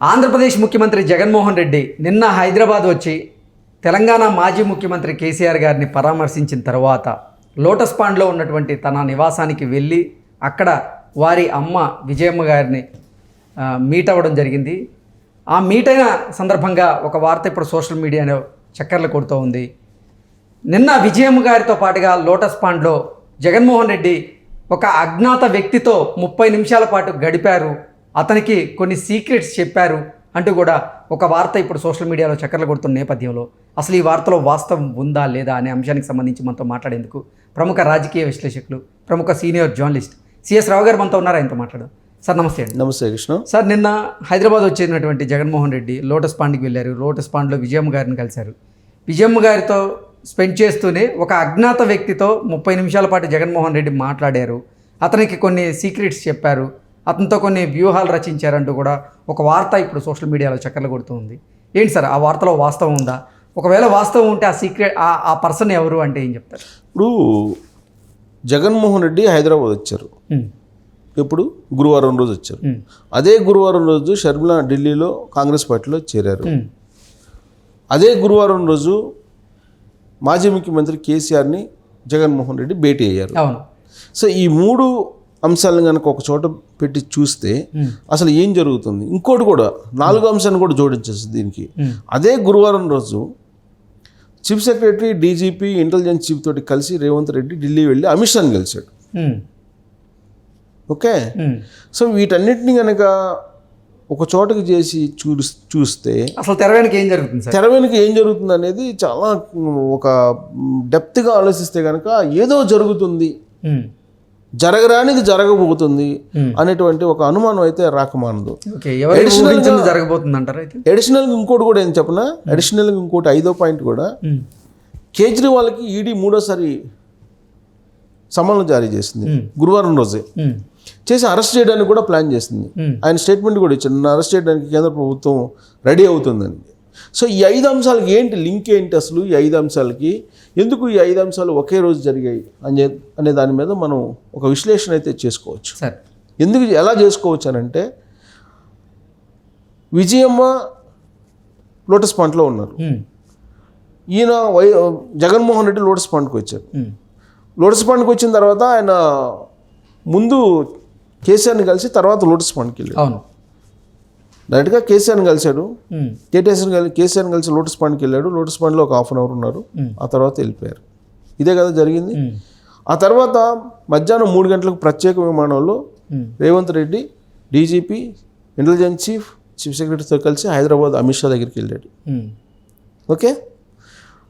ఆంధ్రప్రదేశ్ ముఖ్యమంత్రి జగన్మోహన్ రెడ్డి నిన్న హైదరాబాద్ వచ్చి తెలంగాణ మాజీ ముఖ్యమంత్రి కేసీఆర్ గారిని పరామర్శించిన తర్వాత లోటస్ పాండ్లో ఉన్నటువంటి తన నివాసానికి వెళ్ళి అక్కడ వారి అమ్మ విజయమ్మ గారిని మీట్ అవ్వడం జరిగింది. ఆ మీట్ అయిన సందర్భంగా ఒక వార్త ఇప్పుడు సోషల్ మీడియాలో చక్కర్లు కొడుతూ ఉంది. నిన్న విజయమ్మ గారితో పాటుగా లోటస్ పాండ్లో జగన్మోహన్ రెడ్డి ఒక అజ్ఞాత వ్యక్తితో ముప్పై నిమిషాల పాటు గడిపారు. అతనికి కొన్ని సీక్రెట్స్ చెప్పారు అంటూ కూడా ఒక వార్త ఇప్పుడు సోషల్ మీడియాలో చక్కర్లు కొడుతున్న నేపథ్యంలో. అసలు ఈ వార్తలో వాస్తవం ఉందా లేదా అనే అంశానికి సంబంధించి మనతో మాట్లాడేందుకు ప్రముఖ రాజకీయ విశ్లేషకులు ప్రముఖ సీనియర్ జర్నలిస్ట్ సిఎస్ రావు గారు మనతో ఉన్నారు? ఆయనతో మాట్లాడదాం. సార్ నమస్తే అండి. నమస్తే కృష్ణ. సార్ నిన్న హైదరాబాద్ వచ్చినటువంటి జగన్మోహన్ రెడ్డి లోటస్ పాండ్కి వెళ్ళారు. లోటస్ పాండ్లో విజయమ్మ గారిని కలిశారు. విజయమ్మ గారితో స్పెండ్ చేస్తూనే ఒక అజ్ఞాత వ్యక్తితో ముప్పై నిమిషాల పాటు జగన్మోహన్ రెడ్డి మాట్లాడారు. అతనికి కొన్ని సీక్రెట్స్ చెప్పారు. అతనితో కొన్ని వ్యూహాలు రచించారంటూ కూడా ఒక వార్త ఇప్పుడు సోషల్ మీడియాలో చక్కర్లు కొడుతూ ఉంది. ఏంటి సార్? ఆ వార్తలో వాస్తవం ఉందా? ఒకవేళ వాస్తవం ఉంటే ఆ సీక్రెట్ ఆ ఆ పర్సన్ ఎవరు అంటే ఏం చెప్తారు? ఇప్పుడు జగన్మోహన్ రెడ్డి హైదరాబాద్ వచ్చారు. ఉమ్, ఎప్పుడు? గురువారం రోజు వచ్చారు. అదే గురువారం రోజు షర్మిల ఢిల్లీలో కాంగ్రెస్ పార్టీలో చేరారు. అదే గురువారం రోజు మాజీ ముఖ్యమంత్రి కేసీఆర్ని జగన్మోహన్ రెడ్డి భేటీ అయ్యారు. అవును. సో ఈ మూడు అంశాలను కనుక ఒక చోట పెట్టి చూస్తే అసలు ఏం జరుగుతుంది? ఇంకోటి కూడా నాలుగో అంశాన్ని కూడా జోడించేసి దీనికి. అదే గురువారం రోజు chief secretary DGP intelligence chief తోటి కలిసి రేవంత్ రెడ్డి ఢిల్లీ వెళ్ళి అమిత్ షాని కలిశాడు ఓకే. సో వీటన్నిటిని కనుక ఒక చోటకి చేసి చూ చూస్తే అసలు తెర వెనక ఏం జరుగుతుంది తెర వెనుక ఏం జరుగుతుంది అనేది చాలా ఒక డెప్త్గా ఆలోచిస్తే కనుక ఏదో జరుగుతుంది. జరగరానిది జరగబోతుంది Hmm. అనేటువంటి ఒక అనుమానం అయితే రాకమానదు. ఊహించింది జరగబోతుంది అంటారు ఇంకోటి కూడా ఏం చెప్పనా? అడిషనల్గా ఇంకోటి ఐదో పాయింట్ కూడా ఉమ్, కేజ్రీవాల్కి ఈడీ మూడోసారి సమన్లు జారీ చేసింది. Hmm. గురువారం రోజే. చేసి అరెస్ట్ చేయడానికి కూడా ప్లాన్ చేసింది. ఆయన స్టేట్మెంట్ కూడా ఇచ్చాడు. నన్ను అరెస్ట్ చేయడానికి కేంద్ర ప్రభుత్వం రెడీ అవుతుందని. సో ఈ ఐదు అంశాలకి ఏంటి లింక్ ఏంటి అసలు ఈ ఐదు అంశాలకి? ఎందుకు ఈ ఐదు అంశాలు ఒకే రోజు జరిగాయి అనే అనే దాని మీద మనం ఒక విశ్లేషణ అయితే చేసుకోవచ్చు. సార్. ఎందుకు ఎలా చేసుకోవచ్చు అని అంటే విజయమ్మ లోటస్ పాయింట్లో ఉన్నారు. ఈయన వై జగన్మోహన్ రెడ్డి లోటస్ పాయింట్కి వచ్చారు. లోటస్ పాయింట్కి వచ్చిన తర్వాత ఆయన ముందు కేసీఆర్ని కలిసి తర్వాత లోటస్ పాయింట్కి అవును. డైరెక్ట్గా కేసీఆర్ని కలిశాడు. కలిసి కేసీఆర్ని కలిసి లోటస్ పాయింట్కి వెళ్ళాడు. లోటస్ పాయింట్లో ఒక హాఫ్ అన్ అవర్ ఉన్నారు. ఆ తర్వాత వెళ్ళిపోయారు. ఇదే కదా జరిగింది. ఆ తర్వాత మధ్యాహ్నం మూడు గంటలకు ప్రత్యేక విమానంలో Revanth Reddy DGP intelligence chief chief సెక్రటరీతో కలిసి హైదరాబాద్ అమిత్ షా దగ్గరికి వెళ్ళాడు. ఓకే?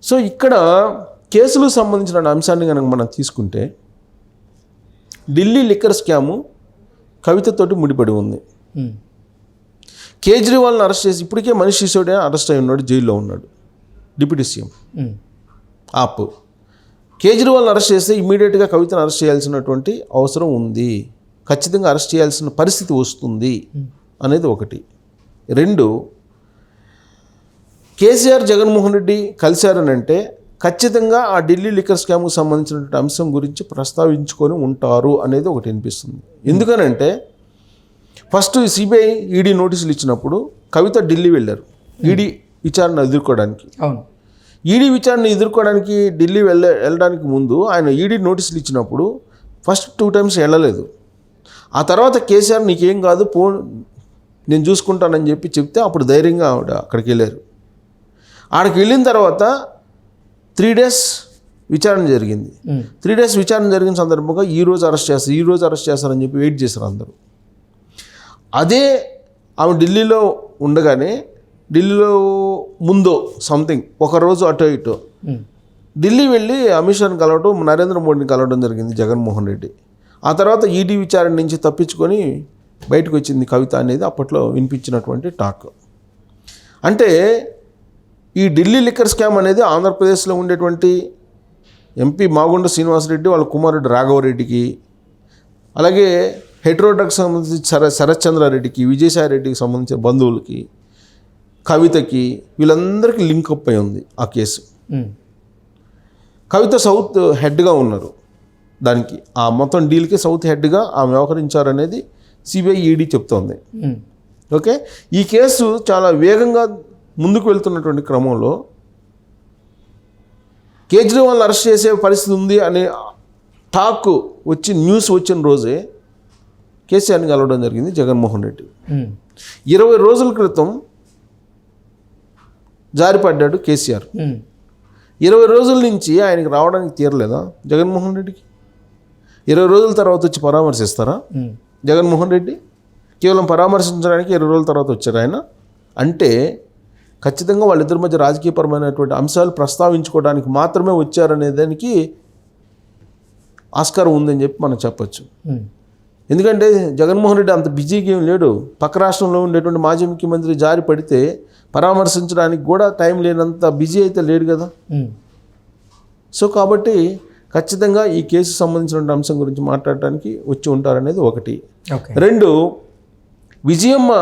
సో ఇక్కడ కేసులకు సంబంధించిన అంశాన్ని కనుక మనం తీసుకుంటే ఢిల్లీ లిక్కర్ స్కాము కవితతోటి ముడిపడి ఉంది. కేజ్రీవాల్ని అరెస్ట్ చేసి ఇప్పటికే మనీష్ సిసోడియా అరెస్ట్ అయి ఉన్నాడు జైల్లో ఉన్నాడు. Deputy CM. ఆప్. కేజ్రీవాల్ని అరెస్ట్ చేస్తే ఇమీడియట్గా కవితను అరెస్ట్ చేయాల్సినటువంటి అవసరం ఉంది. ఖచ్చితంగా అరెస్ట్ చేయాల్సిన పరిస్థితి వస్తుంది అనేది ఒకటి. రెండు కేసీఆర్ జగన్మోహన్ రెడ్డి కలిశారని అంటే ఖచ్చితంగా ఆ ఢిల్లీ లిక్కర్ స్కామ్కు సంబంధించినటువంటి అంశం గురించి ప్రస్తావించుకొని ఉంటారు అనేది ఒకటి అనిపిస్తుంది. ఎందుకనంటే ఫస్ట్ సిబిఐ ఈడీ నోటీసులు ఇచ్చినప్పుడు కవిత ఢిల్లీ వెళ్ళారు. ఈడీ విచారణ ఎదుర్కోవడానికి. అవును. ఈడీ విచారణ ఎదుర్కోవడానికి ఢిల్లీ వెళ్ళ వెళ్ళడానికి ముందు ఆయన ఈడీ నోటీసులు ఇచ్చినప్పుడు ఫస్ట్ టూ టైమ్స్ వెళ్ళలేదు. ఆ తర్వాత కేసీఆర్ నీకేం కాదు పో నేను చూసుకుంటానని చెప్పి చెప్తే అప్పుడు ధైర్యంగా ఆవిడ అక్కడికి వెళ్ళారు. ఆడికి వెళ్ళిన తర్వాత త్రీ డేస్ విచారణ జరిగింది. త్రీ డేస్ విచారణ జరిగిన సందర్భంగా ఈ రోజు అరెస్ట్ చేస్తారు ఈ రోజు అరెస్ట్ చేస్తారని చెప్పి వెయిట్ చేశారు అందరూ. అదే ఆమె ఢిల్లీలో ఉండగానే ఢిల్లీలో ముందో సంథింగ్ ఒకరోజు అటో ఇటో. ఢిల్లీ వెళ్ళి అమిత్ షాని కలవడం నరేంద్ర మోడీని కలవడం జరిగింది జగన్మోహన్ రెడ్డి. ఆ తర్వాత ఈడీ విచారణ నుంచి తప్పించుకొని బయటకు వచ్చింది కవిత అనేది అప్పట్లో వినిపించినటువంటి టాక్. అంటే ఈ ఢిల్లీ లిక్కర్ స్కామ్ అనేది ఆంధ్రప్రదేశ్లో ఉండేటువంటి ఎంపీ మాగుండ శ్రీనివాసరెడ్డి వాళ్ళ కుమారుడు రాఘవరెడ్డికి అలాగే హెట్రోడ్రగ్స్ సంబంధించి శర శరత్చంద్రారెడ్డికి విజయసాయిరెడ్డికి సంబంధించిన బంధువులకి కవితకి వీళ్ళందరికీ లింక్ అప్ అయి ఉంది ఆ కేసు. కవిత సౌత్ హెడ్గా ఉన్నారు దానికి. ఆ మొత్తం డీల్కి సౌత్ హెడ్గా ఆమె వ్యవహరించారనేది సిబిఐ ఈడీ చెప్తోంది. ఓకే? ఈ కేసు చాలా వేగంగా ముందుకు వెళ్తున్నటువంటి క్రమంలో కేజ్రీవాల్ అరెస్ట్ చేసే పరిస్థితి ఉంది అనే టాక్ వచ్చి న్యూస్ వచ్చిన రోజే కేసీఆర్ని కలవడం జరిగింది జగన్మోహన్ రెడ్డి. ఇరవై రోజుల క్రితం జారిపడ్డాడు కేసీఆర్. ఇరవై రోజుల నుంచి ఆయనకి రావడానికి తీరలేదా జగన్మోహన్ రెడ్డికి? ఇరవై రోజుల తర్వాత వచ్చి పరామర్శిస్తారా? జగన్మోహన్ రెడ్డి కేవలం పరామర్శించడానికి ఇరవై రోజుల తర్వాత వచ్చారు ఆయన. అంటే ఖచ్చితంగా వాళ్ళిద్దరి మధ్య రాజకీయపరమైనటువంటి అంశాలు ప్రస్తావించుకోవడానికి మాత్రమే వచ్చారనే దానికి ఆస్కారం ఉందని చెప్పి మనం చెప్పొచ్చు. ఎందుకంటే జగన్మోహన్ రెడ్డి అంత బిజీగా ఏం లేడు. పక్క రాష్ట్రంలో ఉండేటువంటి మాజీ ముఖ్యమంత్రి జారి పడితే పరామర్శించడానికి కూడా టైం లేనంత బిజీ అయితే లేడు కదా. సో కాబట్టి ఖచ్చితంగా ఈ కేసు సంబంధించిన అంశం గురించి మాట్లాడటానికి వచ్చి ఉంటారనేది ఒకటి. రెండు విజయమ్మ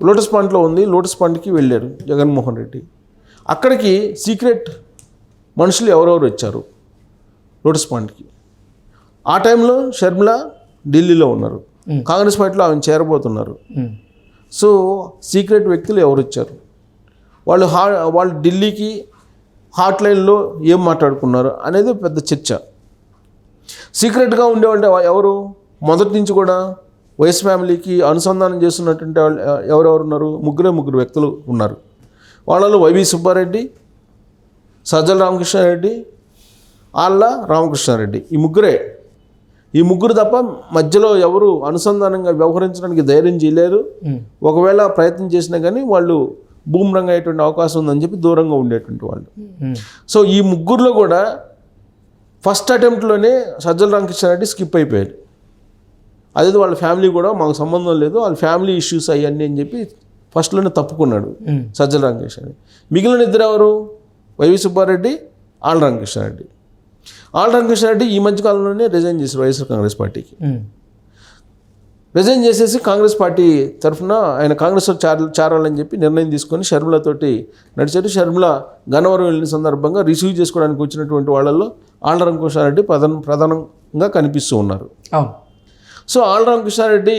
లోటస్ పాండ్లో ఉంది లోటస్ పాండ్కి వెళ్ళారు జగన్మోహన్ రెడ్డి. అక్కడికి సీక్రెట్ మనుషులు ఎవరెవరు వచ్చారు లోటస్ పాండ్కి? ఆ టైంలో షర్మిల ఢిల్లీలో ఉన్నారు. కాంగ్రెస్ పార్టీలో ఆమె చేరబోతున్నారు. సో సీక్రెట్ వ్యక్తులు ఎవరు వచ్చారు? వాళ్ళు హా వాళ్ళు ఢిల్లీకి హాట్ లైన్లో ఏం మాట్లాడుకున్నారు అనేది పెద్ద చర్చ. సీక్రెట్గా ఉండేవాళ్ళు ఎవరు? మొదటి నుంచి కూడా వైఎస్ ఫ్యామిలీకి అనుసంధానం చేస్తున్నటువంటి వాళ్ళు ఎవరెవరు ఉన్నారు? ముగ్గురే ముగ్గురు వ్యక్తులు ఉన్నారు. వాళ్ళలో వైవి సుబ్బారెడ్డి సజ్జల రామకృష్ణారెడ్డి ఆళ్ళ రామకృష్ణారెడ్డి. ఈ ముగ్గురే ఈ ముగ్గురు తప్ప మధ్యలో ఎవరు అనుసంధానంగా వ్యవహరించడానికి ధైర్యం చేయలేరు. ఒకవేళ ప్రయత్నం చేసినా కానీ వాళ్ళు భూమిరంగా అయ్యేటువంటి అవకాశం ఉందని చెప్పి దూరంగా ఉండేటువంటి వాళ్ళు. సో ఈ ముగ్గురులో కూడా ఫస్ట్ అటెంప్ట్లోనే సజ్జల రామకృష్ణారెడ్డి స్కిప్ అయిపోయారు అదే వాళ్ళ ఫ్యామిలీ కూడా మాకు సంబంధం లేదు వాళ్ళ ఫ్యామిలీ ఇష్యూస్ అవన్నీ అని చెప్పి ఫస్ట్లోనే తప్పుకున్నాడు సజ్జల రామకృష్ణారెడ్డి. మిగిలిన ఇద్దరు ఎవరు? వైవి సుబ్బారెడ్డి ఆళ్ళ రామకృష్ణారెడ్డి. ఆళ్ళ రామకృష్ణారెడ్డి ఈ మధ్య కాలంలోనే రిజైన్ చేశారు వైఎస్ఆర్ కాంగ్రెస్ పార్టీకి. రిజైన్ చేసేసి కాంగ్రెస్ పార్టీ తరఫున ఆయన కాంగ్రెస్లో చార చేరాలని చెప్పి నిర్ణయం తీసుకొని షర్మిలతోటి నడిచారు. షర్మిల గన్నవరం వెళ్ళిన సందర్భంగా రిసీవ్ చేసుకోవడానికి వచ్చినటువంటి వాళ్ళల్లో ఆళ్ళరం కృష్ణారెడ్డి ప్రధాన ప్రధానంగా కనిపిస్తూ ఉన్నారు. సో ఆళ్ళరామ కృష్ణారెడ్డి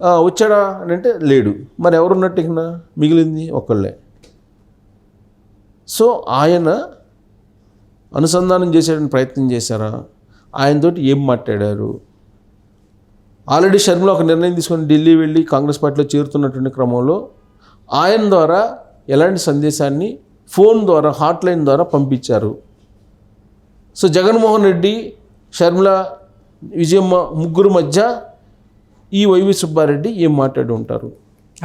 ఆ, వచ్చాడా అని అంటే లేడు. మరి ఎవరున్నట్టు ఇక మిగిలింది ఒక్కళ్ళే. సో ఆయన అనుసంధానం చేసేటువంటి ప్రయత్నం చేశారా? ఆయనతోటి ఏం మాట్లాడారు? ఆల్రెడీ షర్మిల ఒక నిర్ణయం తీసుకొని ఢిల్లీ వెళ్ళి కాంగ్రెస్ పార్టీలో చేరుతున్నటువంటి క్రమంలో ఆయన ద్వారా ఎలాంటి సందేశాన్ని ఫోన్ ద్వారా హాట్లైన్ ద్వారా పంపించారు. సో జగన్మోహన్ రెడ్డి షర్మిల విజయమ్మ ముగ్గురు మధ్య ఈ వైవి సుబ్బారెడ్డి ఏం మాట్లాడి ఉంటారు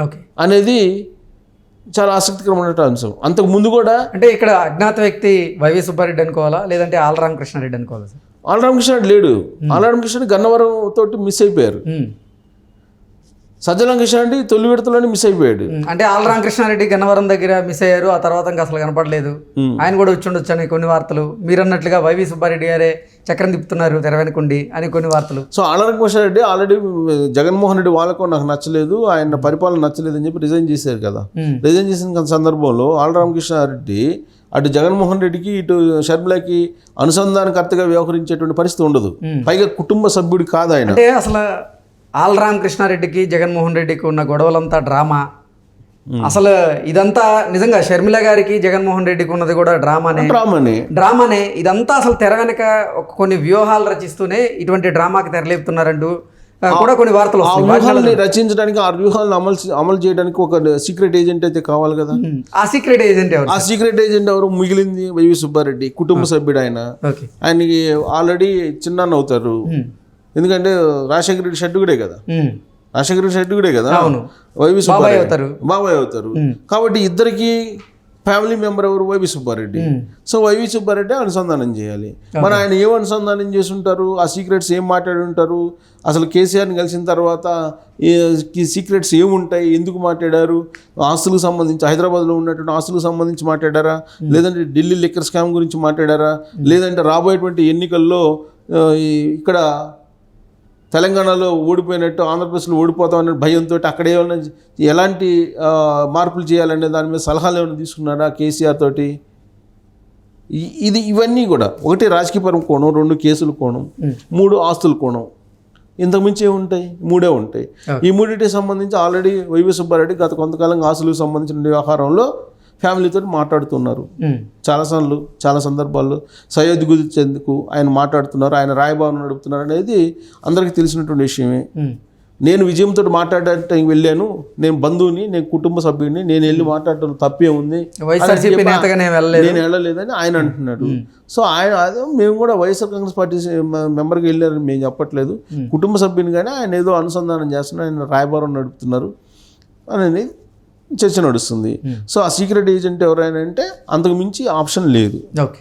ఓకే. అనేది చాలా ఆసక్తికరమైన అంశం అంతకు ముందు కూడా అంటే ఇక్కడ అజ్ఞాత వ్యక్తి వైవి సుబ్బారెడ్డి అనుకోవాలా? లేదంటే ఆల్ రామకృష్ణారెడ్డి అనుకోవాలా సార్? ఆలరామకృష్ణ లేడు. ఆలరామకృష్ణ గన్నవరం తోటి మిస్ అయిపోయారు. ఉమ్, సజ్జలంకృష్ణ రెడ్డి తొలి విడతలోనే మిస్ అయిపోయాడు. అంటే ఆల్ రామకృష్ణారెడ్డి గన్నవరం దగ్గర మిస్ అయ్యారు. ఆ తర్వాత ఇంకా అసలు కనపడలేదు. ఆయన కూడా వచ్చి ఉండొచ్చు అని కొన్ని వార్తలు. మీరు అన్నట్లుగా వైవి సుబ్బారెడ్డి గారే చక్రం తిప్పుతున్నారు తెర వెనుకుండి అని కొన్ని వార్తలు. సో ఆలరామకృష్ణ రెడ్డి ఆల్రెడీ జగన్మోహన్ రెడ్డి వాళ్ళకు నాకు నచ్చలేదు. ఆయన పరిపాలన నచ్చలేదు అని చెప్పి రిజైన్ చేశారు కదా. రిజైన్ చేసిన సందర్భంలో ఆలరామకృష్ణారెడ్డి అటు జగన్మోహన్ రెడ్డికి ఇటు షర్మిలకి అనుసంధానకర్తగా వ్యవహరించేటువంటి పరిస్థితి ఉండదు. పైగా కుటుంబ సభ్యుడు కాదు ఆయన. అంటే అసలు ఆల్ రామకృష్ణారెడ్డికి జగన్మోహన్ రెడ్డికి ఉన్న గొడవలంతా డ్రామా. అసలు ఇదంతా నిజంగా షర్మిల గారికి జగన్మోహన్ రెడ్డికి ఉన్నది కూడా డ్రామానే. డ్రామాని. డ్రామానే. ఇదంతా అసలు తెర వెనక కొన్ని వ్యూహాలు రచిస్తూనే ఇటువంటి డ్రామాకి తెరలేపుతున్నారంటూ కూడా కొన్ని వార్తలు వ్యూహాలని రచించడానికి ఆ వ్యూహాలను అమలు అమలు చేయడానికి ఒక సీక్రెట్ ఏజెంట్ అయితే కావాలి కదా? ఆ సీక్రెట్ ఏజెంట్ ఎవరు? ఆ సీక్రెట్ ఏజెంట్ ఎవరు? మిగిలింది వైవి సుబ్బారెడ్డి కుటుంబ సభ్యుడు ఆయన. ఆయనకి ఆల్రెడీ చిన్నాన్న అవుతారు. ఎందుకంటే రాజశేఖర రెడ్డి షెడ్డుగుడే కదా. ఉమ్, రాజశేఖర రెడ్డి షెడ్డుగుడే కదా? అవును. వైవి సుబ్బారెడ్డి. అవుతారు. బాబాయ్ అవుతారు. కాబట్టి ఇద్దరికి ఫ్యామిలీ మెంబర్ ఎవరు? YV Subbareddy. So YV Subbareddy అనుసంధానం చేయాలి. మరి ఆయన ఏం అనుసంధానం చేసి ఉంటారు ఆ సీక్రెట్స్ ఏం మాట్లాడి ఉంటారు అసలు కేసీఆర్ని కలిసిన తర్వాత ఈ సీక్రెట్స్ ఏముంటాయి? ఎందుకు మాట్లాడారు? ఆస్తులకు సంబంధించి హైదరాబాద్లో ఉన్నటువంటి ఆస్తులకు సంబంధించి మాట్లాడారా? లేదంటే ఢిల్లీ లిక్కర్ స్కామ్ గురించి మాట్లాడారా? లేదంటే రాబోయేటువంటి ఎన్నికల్లో ఇక్కడ తెలంగాణలో ఓడిపోయినట్టు ఆంధ్రప్రదేశ్లో ఓడిపోతామనే భయంతో అక్కడ ఏమైనా ఎలాంటి మార్పులు చేయాలనే దాని మీద సలహాలు ఏమైనా తీసుకున్నారా కేసీఆర్ తోటి? ఇది ఇవన్నీ కూడా. ఒకటి రాజకీయపరం కోణం రెండు కేసుల కోణం మూడు ఆస్తుల కోణం. ఇంతకుమించి ఏముంటాయి మూడే ఉంటాయి. ఈ మూడింటికి సంబంధించి ఆల్రెడీ వైవి సుబ్బారెడ్డి గత కొంతకాలంగా ఆస్తులకు సంబంధించిన వ్యవహారంలో ఫ్యామిలీతో మాట్లాడుతున్నారు. చాలాసార్లు చాలా సందర్భాల్లో సయోధ్య గురించేందుకు ఆయన మాట్లాడుతున్నారు ఆయన రాయబారం నడుపుతున్నారు అనేది అందరికీ తెలిసినటువంటి విషయమే. నేను విజయంతో మాట్లాడటానికి వెళ్ళాను నేను బంధువుని నేను కుటుంబ సభ్యుడిని నేను వెళ్ళి మాట్లాడటం తప్పే ఉంది. అని నేను వెళ్ళలేదు. నేను వెళ్ళలేదని ఆయన అంటున్నాడు. సో ఆయన మేము కూడా వైఎస్ఆర్ కాంగ్రెస్ పార్టీ మెంబర్కి వెళ్ళారని మేము చెప్పట్లేదు. కుటుంబ సభ్యుని కానీ ఆయన ఏదో అనుసంధానం చేస్తున్నారు ఆయన రాయబారం నడుపుతున్నారు అనేది చర్చ నడుస్తుంది. సో ఆ సీక్రెట్ ఏజెంట్ ఎవరైనా అంటే అంతకు మించి ఆప్షన్ లేదు. ఓకే.